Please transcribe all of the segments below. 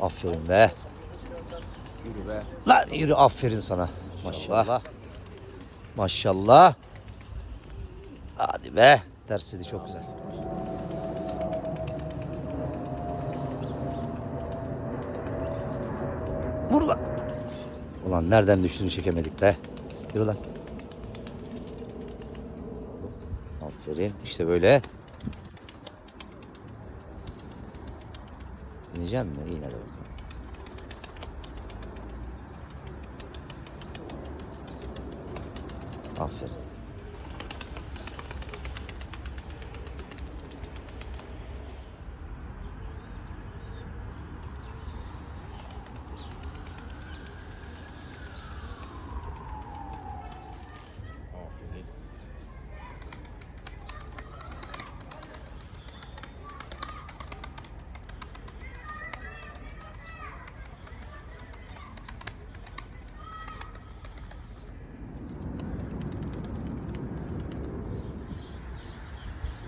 Aferin be. Yürü be. Lan yürü aferin sana. Maşallah. Maşallah. Hadi be. Dersiydi çok güzel. Vur lan. Ulan nereden düştüğünü çekemedik be. Yürü lan. Aferin. İşte böyle. İneceksin mi? İyi hadi bakalım. Aferin.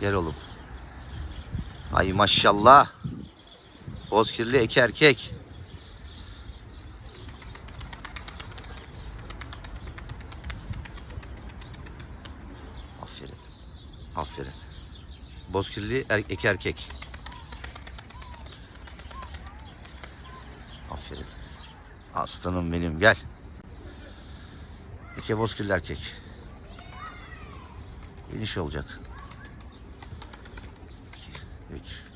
Gel oğlum. Ay maşallah. Bozkirli iki erkek. Aferin. Aferin. Bozkirli er, iki erkek. Aferin. Aslanım benim gel. İki bozkirli erkek. İniş olacak. Hiç.